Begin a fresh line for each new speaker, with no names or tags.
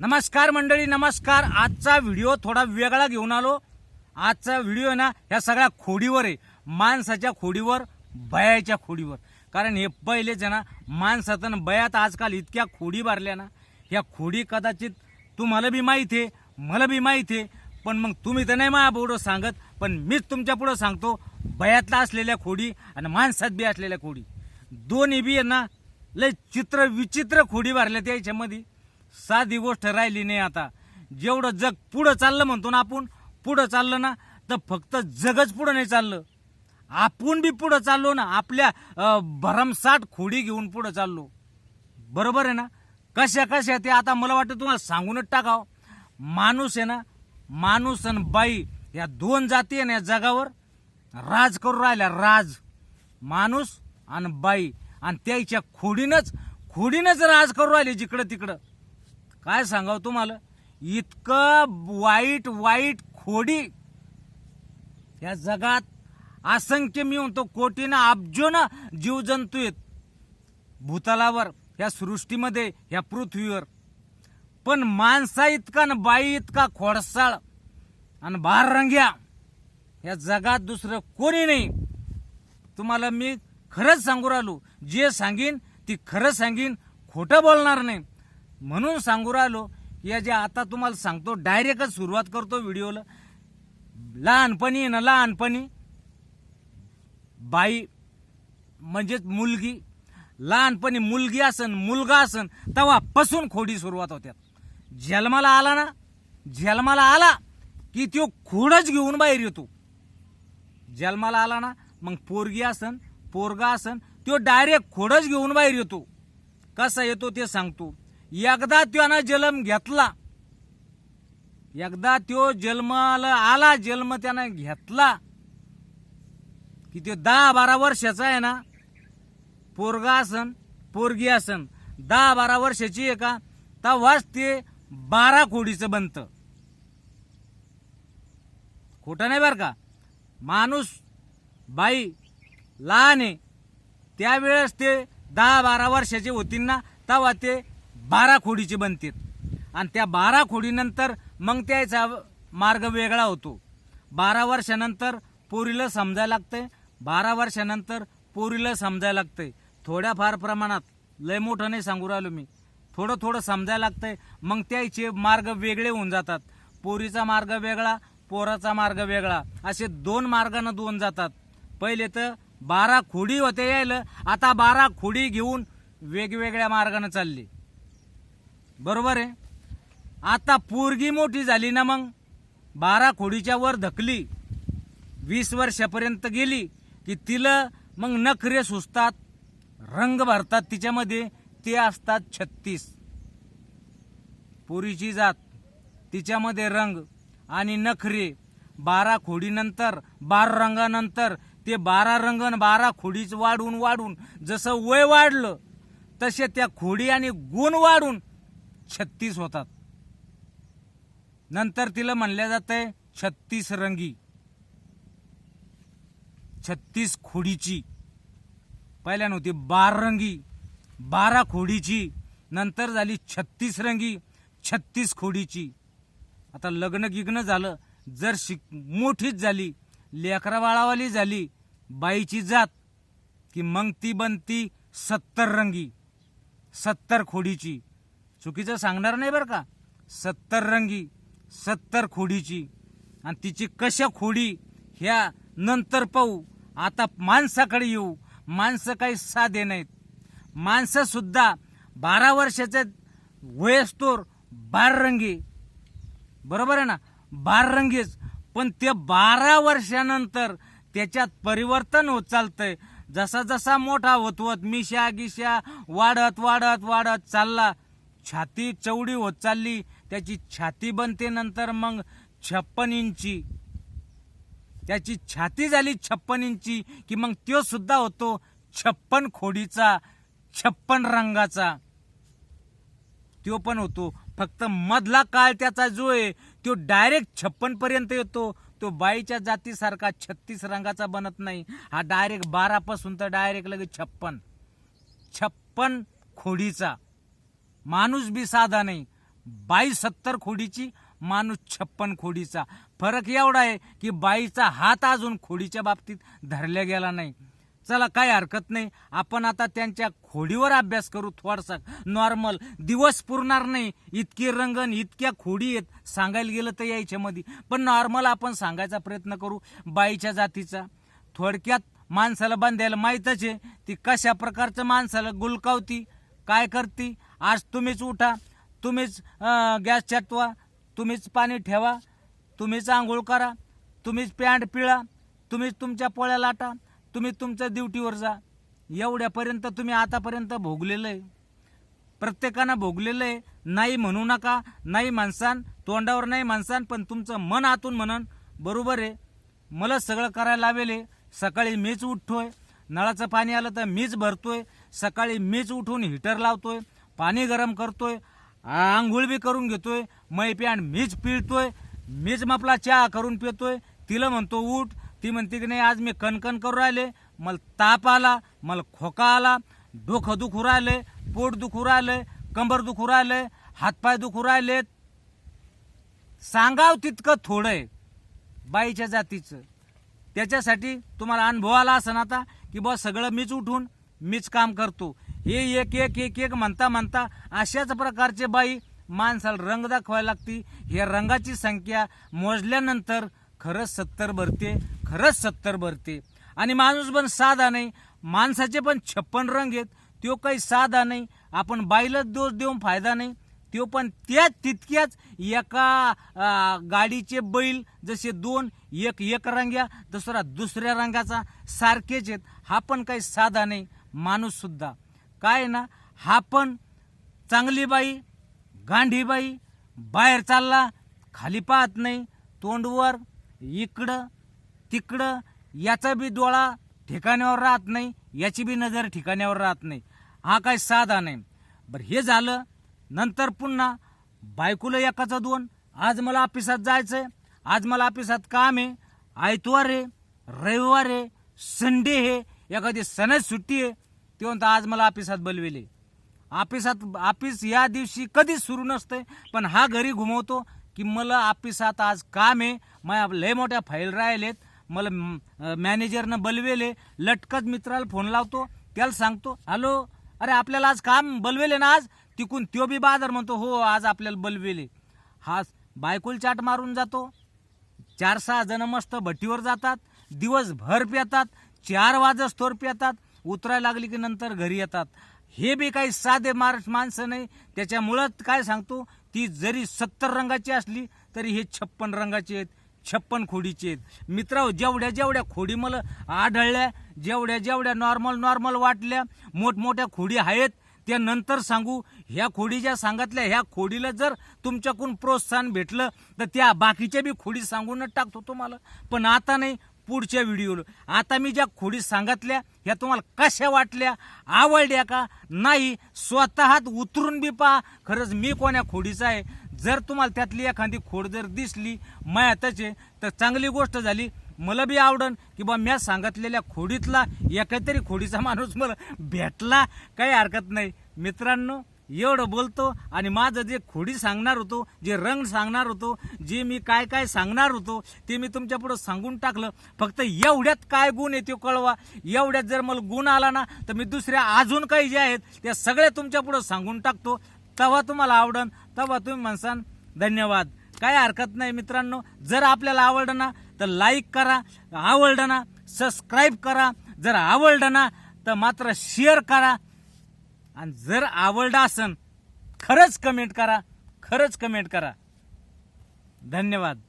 नमस्कार मंडळी नमस्कार. आजचा व्हिडिओ थोडा वेगळा घेऊन आलो. आजचा व्हिडिओ आहे ना ह्या सगळ्या खोडीवर आहे. माणसाच्या खोडीवर बयाच्या खोडीवर. कारण हे पहिलेच आहे ना माणसात आणि बयात आजकाल इतक्या खोडी भरल्या ना ह्या खोडी कदाचित तुम्हाला बी माहीत आहे मला बी माहीत आहे. पण मग तुम्ही तर नाही माझ्या सांगत पण मीच तुमच्या पुढं सांगतो बयातला असलेल्या खोडी आणि माणसात बी असलेल्या खोडी. दोन्ही बी आहे ना लय चित्र विचित्र खोडी भरल्या त्याच्यामध्ये साधी गोष्ट राहिली नाही आता. जेवढं जग पुढं चाललं म्हणतो ना आपण पुढं चाललं ना तर फक्त जगच पुढं नाही चाललं. आपण बी पुढं चाललो ना आपल्या भरमसाठ खोडी घेऊन पुढं चाललो. बरोबर आहे ना? कशा कशा ते आता मला वाटतं तुम्हाला सांगूनच टाकावं. माणूस आहे ना माणूस आणि बाई या दोन जाती आहे ना या जगावर. राज करू राहिल्या राज. माणूस आणि बाई. आणि त्याच्या खोडीनंच खोडीनंच राज करू राहिले जिकडं तिकडं. काय सांगावं तुम्हाला? इतकं वाईट वाईट खोडी या जगात असंख्य मी म्हणतो कोटीनं अब्जोनं जीवजंतू आहेत. भूतलावर या सृष्टीमध्ये या पृथ्वीवर. पण माणसा इतका न बाई इतका खोडसाळ आणि बाररंग्या या जगात दुसरं कोणी नाही. तुम्हाला मी खरंच सांगू राहिलो जे सांगीन ती खरं सांगीन खोटं बोलणार नाही. म्हणून सांगू राहिलो या जे आता तुम्हाला सांगतो डायरेक्टच सुरुवात करतो व्हिडिओला. लहानपणी ना लहानपणी बाई म्हणजेच मुलगी लहानपणी मुलगी असन मुलगा असन तेव्हापासून खोडी सुरुवात होत्यात जन्माला आला ना जन्माला आला की तो खोडच घेऊन बाहेर येतो. जन्माला आला ना मग पोरगी असन पोरगा असन तो डायरेक्ट खोडच घेऊन बाहेर येतो. कसा येतो ते सांगतो. एकदा त्यानं जन्म घेतला. एकदा त्यो जन्माला आला जन्म त्यानं घेतला. की ते दहा बारा वर्षाचा आहे ना पोरगा असन पोरगी असन दहा बारा वर्षाची आहे का तेव्हाच ते बारा कोडीचं बनतं. खोटं नाही बरं का? माणूस बाई लहान आहे. त्यावेळेस ते दहा बारा वर्षाचे होतील ना तेव्हा ते बारा खोडीचे बनतात आणि त्या बारा खोडीनंतर मग त्याचा मार्ग वेगळा होतो. बारा वर्षानंतर पोरीला समजायला लागतंय. बारा वर्षानंतर पोरीला समजायला लागतंय. थोड्याफार प्रमाणात लय मोठं नाही सांगू राहिलो मी. थोडं थोडं समजायला लागतंय. मग त्याचे मार्ग वेगळे होऊन जातात. पोरीचा मार्ग वेगळा पोराचा मार्ग वेगळा. असे दोन मार्गानं दोन जातात. पहिले तर बारा खोडी होते यायला. आता बारा खोडी घेऊन वेगवेगळ्या मार्गानं चालली. बरोबर आहे. आता पोरगी मोठी झाली ना मग? बारा खोडीच्या वर धकली वीस वर्षापर्यंत गेली की तिला मग नखरे सुचतात रंग भरतात तिच्यामध्ये. ते असतात छत्तीस. पोरीची जात तिच्यामध्ये रंग आणि नखरे. बारा खोडीनंतर बारा रंगानंतर ते बारा रंग आणि बारा खोडीच वाढून वाढून जसं वय वाढलं तसे त्या खोडी आणि गुण वाढून छत्तीस होतात. नंतर तिला म्हणल्या आहे छत्तीस रंगी. छत्तीस खोडीची. पहिल्या नव्हती बार रंगी. बारा खोडीची. नंतर झाली छत्तीस रंगी छत्तीस खोडीची. आता लग्न गिग्न झालं. जर शिक मोठीच झाली लेकरावाळावाली झाली बाईची जात की मग ती बनती सत्तर रंगी. सत्तर खोडीची. चुकीचं सांगणार नाही बरं का? सत्तर रंगी सत्तर खोडीची. आणि तिची कशा खोडी? ह्या नंतर पाहू. आता माणसाकडे येऊ. माणसं काही साधे नाहीत. माणसंसुद्धा बारा वर्षाचे वयस्तोर बाररंगी बरोबर आहे ना? बाररंगीच पण ते बारा वर्षानंतर त्याच्यात परिवर्तन होत चालतंय. जसा जसा मोठा होत होत मिशा गिशा वाढत वाढत वाढत चालला छाती चवडी होत चालली. त्याची छाती बनते नंतर मग छप्पन इंची. त्याची छाती झाली छप्पन इंची की मग तो सुद्धा होतो छप्पन खोडीचा छप्पन रंगाचा. तो पण होतो. फक्त मधला काळ त्याचा जो आहे तो डायरेक्ट छप्पन पर्यंत येतो. तो बाईच्या जातीसारखा छत्तीस रंगाचा बनत नाही. हा डायरेक्ट बारापासून तर डायरेक्ट लगेच छप्पन. छप्पन खोडीचा. माणूस बी साधा नाही. बाई सत्तर खोडीची माणूस छप्पन खोडीचा. फरक एवढा आहे की बाईचा हात अजून खोडीच्या बाबतीत धरल्या गेला नाही. चला काही हरकत नाही. आपण आता त्यांच्या खोडीवर अभ्यास करू थोडासा. नॉर्मल दिवस पुरणार नाही. इतकी रंगण इतक्या खोडी आहेत. सांगायला गेलं तर यायच्यामध्ये. पण नॉर्मल आपण सांगायचा प्रयत्न करू. बाईच्या जातीचा. थोडक्यात माणसाला बांधायला माहीतच आहे. ती कशा प्रकारचं माणसाला गुलकावती काय करते? आज तुम्हीच उठा तुम्हीच गॅस चटवा तुम्हीच पाणी ठेवा तुम्हीच आंघोळ करा तुम्हीच पॅन्ट पिळा तुम्हीच तुमच्या पोळ्या लाटा तुम्ही तुमच्या ड्युटीवर जा. एवढ्यापर्यंत तुम्ही आतापर्यंत भोगलेलं आहे. प्रत्येकानं भोगलेलं आहे. नाही म्हणू नका नाही माणसान तोंडावर नाही माणसान पण तुमचं मन आतून म्हणन बरोबर आहे. मला सगळं करायला लावेल आहे. सकाळी मीच उठतोय. नळाचं पाणी आलं तर मीच भरतोय. सकाळी मीच उठून हिटर लावतोय. पाणी गरम करतोय आंघोळ बी करून घेतोय मै प्यान मीच पिळतोय मीच मपला चहा करून पितोय. तिला म्हणतो उठ. ती म्हणते की नाही आज मी कणकण करून राहिले. मला ताप आला मला खोका आला डोकं दुखू राहिले पोट दुखू राहिले कंबर दुखू राहिले हातपाय दुखू राहिलेत सांगाव तितकं थोडं आहे बाईच्या जातीचं. त्याच्यासाठी तुम्हाला अनुभव आला असं आता की बा सगळं मीच उठून मीच काम करतो. हे एक एक एक एक म्हणता म्हणता अशाच प्रकारचे बाई माणसाला रंग दाखवायला लागती. हे रंगाची संख्या मोजल्यानंतर खरंच सत्तर भरते खरंच सत्तर भरते. आणि माणूस पण साधा नाही. माणसाचे पण छप्पन रंग आहेत. तो काही साधा नाही. आपण बाईलाच दोष देऊन फायदा नाही. तो पण त्याच तितक्याच एका गाडीचे बैल जसे दोन एक एक रंग्या दुसरा दुसऱ्या रंगाचा सारखेच आहेत. हा पण काही साधा नाही. माणूससुद्धा काय आहे ना हा पण चांगली बाई गांधी बाई बाहेर चालला खाली पाहत नाही तोंडवर इकडं तिकडं याचा बी डोळा ठिकाण्यावर राहत नाही याची बी नजर ठिकाण्यावर राहत नाही. हा काय साधा नाही. बरं हे झालं नंतर पुन्हा बायकोला एकाचा दोन आज मला ऑफिसात जायचंय आज मला ऑफिसात काम आहे आयतवार आहे रविवार आहे संडे आहे एखादी सणच सुट्टी आहे ते म्हणतं आज मला ऑफिसात बलविले. ऑफिसात ऑफिस या दिवशी कधीच सुरू नसते पण हा घरी घुमवतो की मला ऑफिसात आज काम आहे माझ्या लय मोठ्या फाईल राहिलेत मला मॅनेजरनं बलवेले लटकत मित्राला फोन लावतो त्याला सांगतो हॅलो अरे आपल्याला आज काम बलवेले ना आज? तिकून त्यो बी बाजार म्हणतो हो आज आपल्याला बलवेले. हा बायकोल चाट मारून जातो. चार सहा जण मस्त भट्टीवर जातात दिवसभर पेतात चार वाजस्तोर पेतात उतरायला लागली की नंतर घरी येतात. हे बी काही साधे महाराष्ट्र माणसं नाही. त्याच्यामुळं काय सांगतो? ती जरी सत्तर रंगाची असली तरी हे छप्पन रंगाचे आहेत. छप्पन खोडीचे आहेत. मित्र जेवढ्या जेवढ्या खोडी मला आढळल्या जेवढ्या जेवढ्या नॉर्मल नॉर्मल वाटल्या मोठमोठ्या खोडी आहेत त्या नंतर सांगू ह्या खोडी ज्या सांगितल्या ह्या खोडीला जर तुमच्याकडून प्रोत्साहन भेटलं तर त्या बाकीच्या बी खोडी सांगूनच टाकतो तुम्हाला. पण आता नाही पुढच्या व्हिडिओला. आता मी ज्या खोडी सांगितल्या ह्या तुम्हाला कशा वाटल्या? आवडल्या का? नाही स्वतःत उतरून बी पहा. खरंच मी कोण्या खोडीचा आहे? जर तुम्हाला त्यातली एखादी खोड जर दिसली मयातच आहे तर चांगली गोष्ट झाली. मला बी आवडन की बा म्या सांगितलेल्या खोडीतला एकातरी खोडीचा माणूस मला भेटला. काही हरकत नाही. मित्रांनो एवढं बोलतो आणि माझं जे खोडी सांगणार होतो जे रंग सांगणार होतो जे मी काय काय सांगणार होतो ते मी तुमच्या पुढं सांगून टाकलं. फक्त एवढ्यात काय गुण आहे कळवा. एवढ्यात जर मला गुण आला ना तर मी दुसऱ्या अजून काही जे आहेत त्या सगळ्या तुमच्या पुढं सांगून टाकतो. तेव्हा तुम्हाला आवडन तेव्हा तुम्ही म्हणसान धन्यवाद. काय हरकत नाही मित्रांनो. जर आपल्याला आवडलं ना तर लाईक करा. आवडलं ना सबस्क्राईब करा. जर आवडलं ना तर मात्र शेअर करा. आणि जर आवडलं असन खरंच कमेंट करा खरंच कमेंट करा. धन्यवाद.